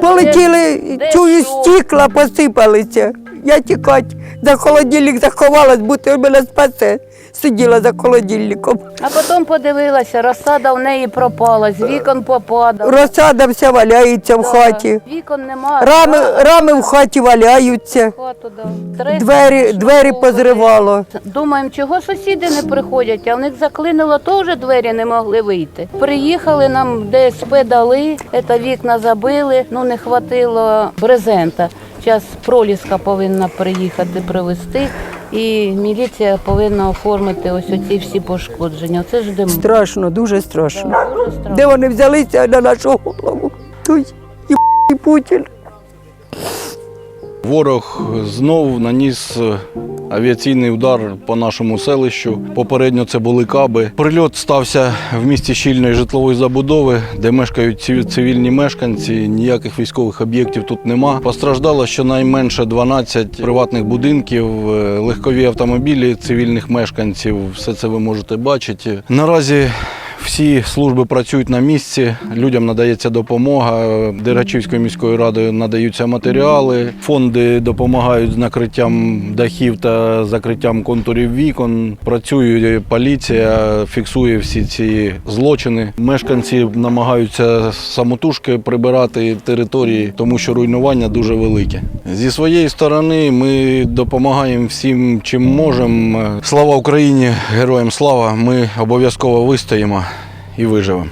Полетіли, чую, стікла посипалися. Я тікать, за холодильник заховалась, бути мене спасе. Сиділа за холодильником. А потім подивилася, розсада в неї пропала, з вікон попадала. Розсада вся валяється в хаті. Вікон нема. Рами, а рами в хаті валяються. хату дав. Стрес Двері, двері позривало. Думаємо, чого сусіди не приходять, а в них заклинило, теж двері не могли вийти. Приїхали, нам ДСП дали, це вікна забили, ну не хватило брезента. Зараз проліска повинна приїхати привезти, і міліція повинна оформити ось оці всі пошкодження. Це ждемо. Страшно, дуже страшно. Дуже страшно. Де вони взялися на нашу голову? Той і Путін. Ворог знов наніс авіаційний удар по нашому селищу. Попередньо це були каби. Прильот стався в місті щільної житлової забудови, де мешкають цивільні мешканці. Ніяких військових об'єктів тут нема. Постраждало щонайменше 12 приватних будинків, е, легкові автомобілі цивільних мешканців. Все це ви можете бачити. Наразі всі служби працюють на місці, людям надається допомога. Дергачівською міською радою надаються матеріали. Фонди допомагають з накриттям дахів та закриттям контурів вікон. Працює поліція, фіксує всі ці злочини. Мешканці намагаються самотужки прибирати території, тому що руйнування дуже велике. Зі своєї сторони ми допомагаємо всім, чим можемо. Слава Україні! Героям слава! Ми обов'язково вистоїмо і виживемо.